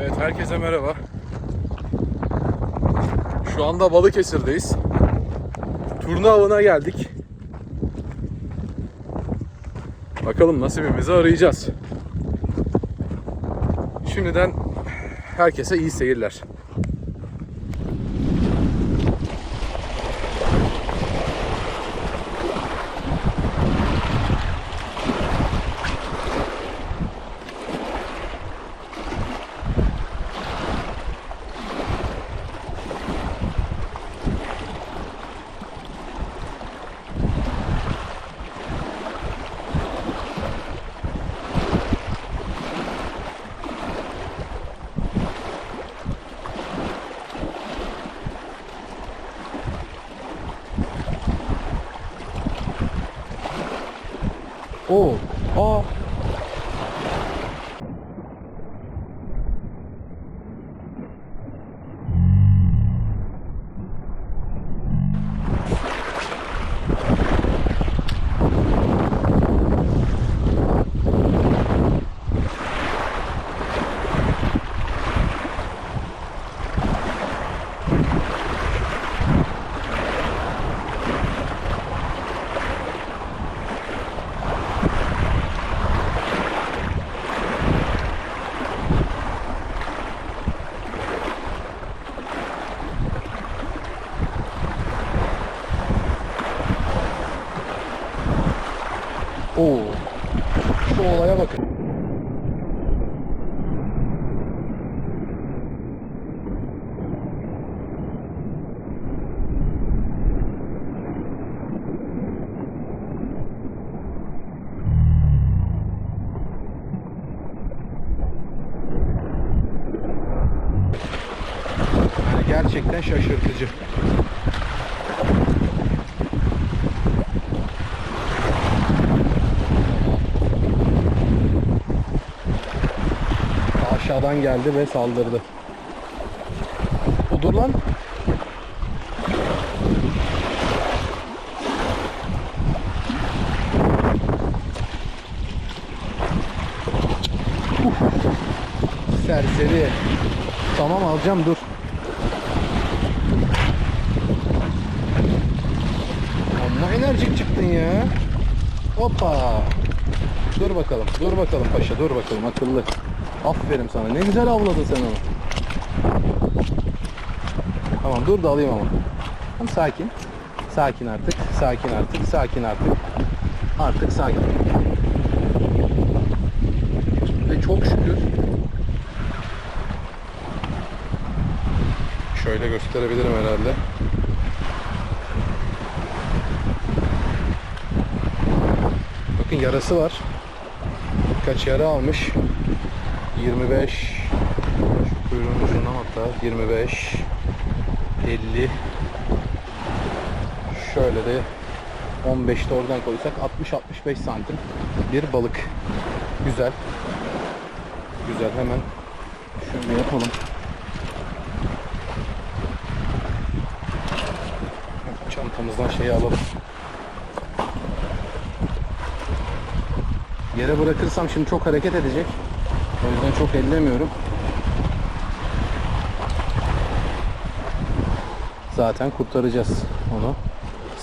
Evet herkese merhaba. Şu anda Balıkesir'deyiz. Turna avına geldik. Bakalım nasibimizi arayacağız. Şimdiden herkese iyi seyirler. Oo. Aa. Oo. Şu olaya bakın. Yani gerçekten şaşırtıcı. Aşağıdan geldi ve saldırdı. Odur lan. Uf. Serseri. Tamam alacağım dur. Amma enerjik çıktın ya. Hoppa. Dur bakalım. Dur bakalım paşa. Dur bakalım akıllı. Aferin sana. Ne güzel avladın sen onu. Tamam dur da alayım ama. Tamam sakin. Sakin artık. Sakin artık. Sakin artık. Artık sakin. Ve çok şükür şöyle gösterebilirim herhalde. Bakın yarası var. Birkaç yara almış. 25 şu kuyruğun ucundan hatta 25 50 şöyle de 15'te oradan koysak 60-65 santim bir balık. Güzel. Güzel. Hemen şöyle yapalım. Çantamızdan şeyi alalım. Yere bırakırsam şimdi çok hareket edecek. O yüzden çok ellemiyorum. Zaten kurtaracağız onu.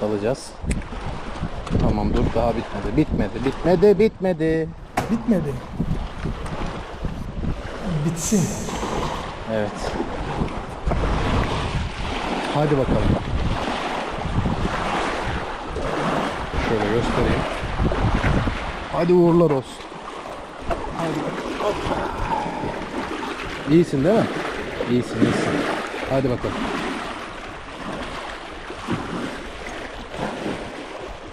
Salacağız. Tamam dur daha bitmedi. Bitmedi. Bitmedi. Bitmedi. Bitmedi. Bitsin. Evet. Hadi bakalım. Şöyle göstereyim. Hadi uğurlar olsun. İyisin değil mi? İyisin, iyisin. Hadi bakalım.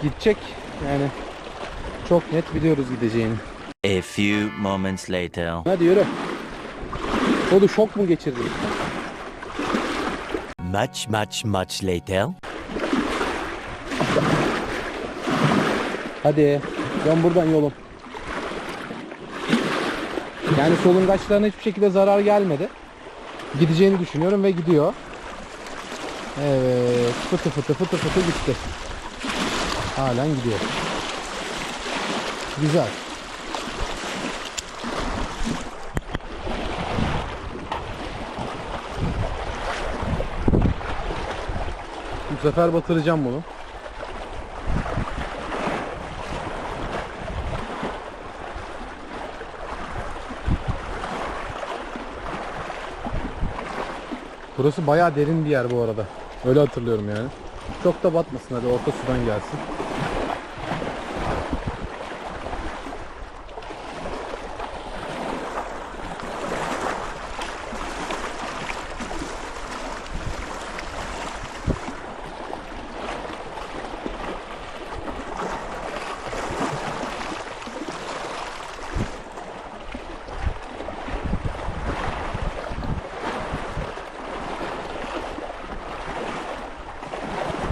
Gidecek yani çok net biliyoruz gideceğini. A few moments later. Hadi yürü. Oldu şok mu geçirdin? Much, much, much later. Hadi. Dön buradan yolum. Yani solungaçlarına hiçbir şekilde zarar gelmedi. Gideceğini düşünüyorum ve gidiyor. Evet. Fıtı fıtı fıtı fıtı gitti. Halen gidiyor. Güzel. Bu sefer batıracağım bunu. Burası bayağı derin bir yer bu arada. Öyle hatırlıyorum yani. Çok da batmasın hadi orta sudan gelsin.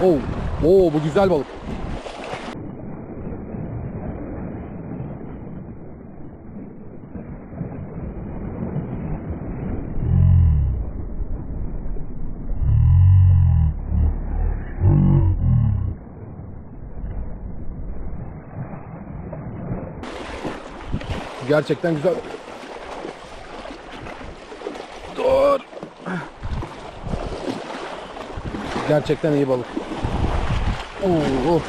Oo, oo bu güzel balık. Gerçekten güzel. Dur. Gerçekten iyi balık. Oo.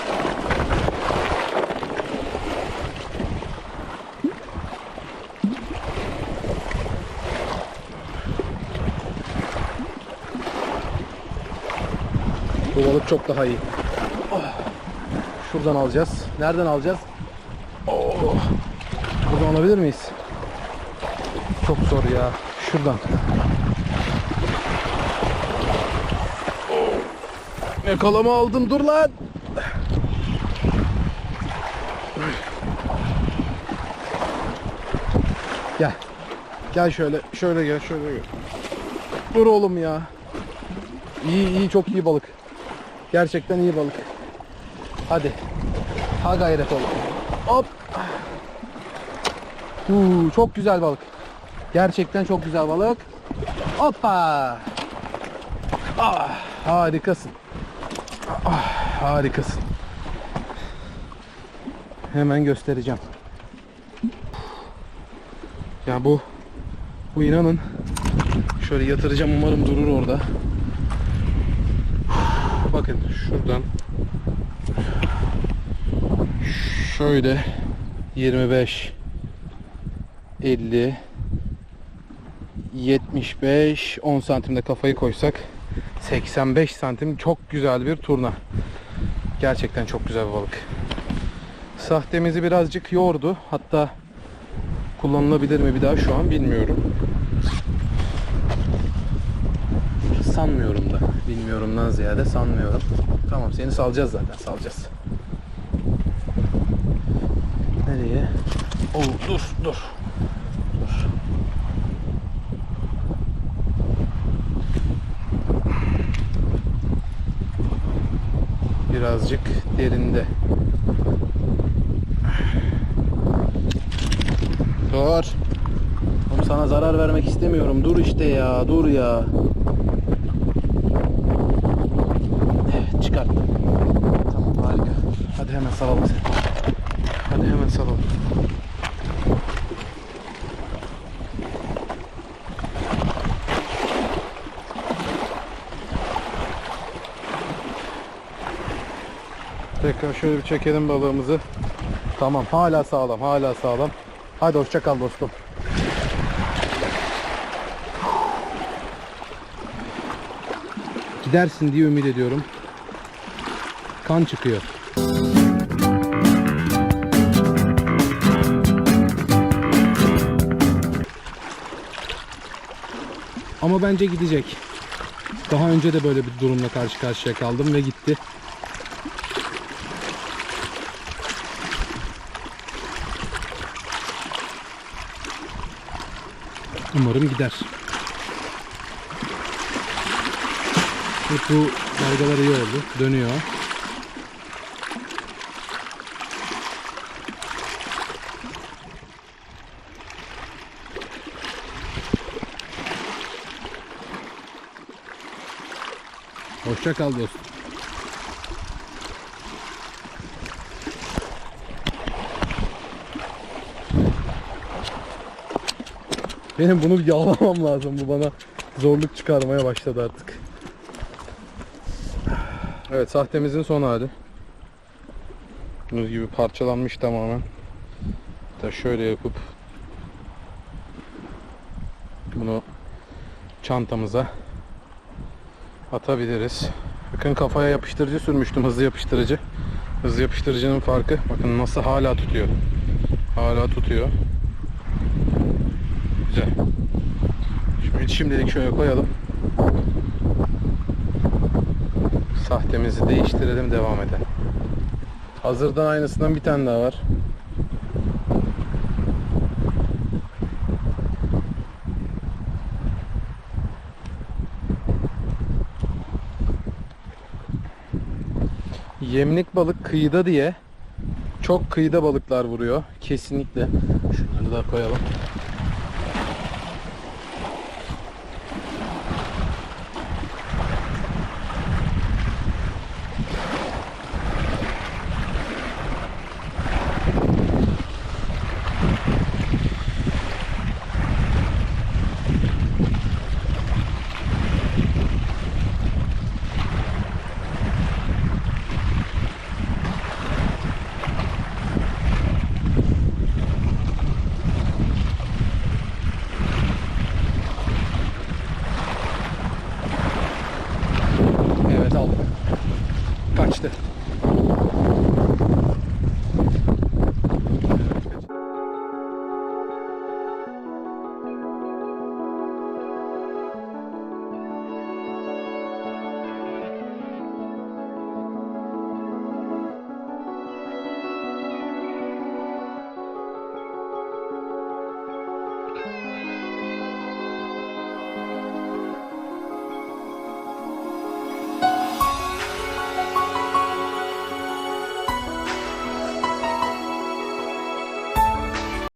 Bu balık çok daha iyi. Oh. Şuradan alacağız. Nereden alacağız? Oh. Buradan alabilir miyiz? Çok zor ya. Şuradan. Yakalama aldım dur lan. Gel. Gel şöyle. Şöyle gel. Şöyle gel. Dur oğlum ya. İyi iyi çok iyi balık. Gerçekten iyi balık. Hadi. Ha gayret oğlum. Hop. Huu, çok güzel balık. Gerçekten çok güzel balık. Hoppa. Ah, harikasın. Ah, harikasın. Hemen göstereceğim. Ya bu bu inanın şöyle yatıracağım umarım durur orada. Bakın şuradan şöyle 25 50 75 10 santimde kafayı koysak 85 santim çok güzel bir turna. Gerçekten çok güzel bir balık. Sahtemizi birazcık yordu. Hatta kullanılabilir mi bir daha şu an bilmiyorum. Sanmıyorum da. Bilmiyorumdan ziyade sanmıyorum. Tamam seni salacağız zaten salacağız. Nereye? Oo, dur dur. Dur. Birazcık derinde. Dur. Oğlum sana zarar vermek istemiyorum. Dur işte ya. Dur ya. Evet, çıkarttım. Tamam harika. Hadi hemen salalım seni. Hadi hemen salalım. Tekrar şöyle bir çekelim balığımızı. Tamam hala sağlam hala sağlam. Hadi hoşça kal dostum. Gidersin diye ümit ediyorum. Kan çıkıyor. Ama bence gidecek. Daha önce de böyle bir durumla karşı karşıya kaldım ve gitti. Umarım gider. Evet, bu dalgalar iyi oldu. Dönüyor. Hoşça kal dostum. Benim bunu yağlamam lazım. Bu bana zorluk çıkarmaya başladı artık. Evet sahtemizin son hali. Gördüğünüz gibi parçalanmış tamamen. Da şöyle yapıp bunu çantamıza atabiliriz. Bakın kafaya yapıştırıcı sürmüştüm hızlı yapıştırıcı. Hızlı yapıştırıcının farkı bakın nasıl hala tutuyor. Hala tutuyor. Güzel. Şimdi şimdilik şöyle koyalım. Sahtemizi değiştirelim devam edelim. Hazırdan aynısından bir tane daha var. Yemlik balık kıyıda diye çok kıyıda balıklar vuruyor. Kesinlikle. Şunları da koyalım.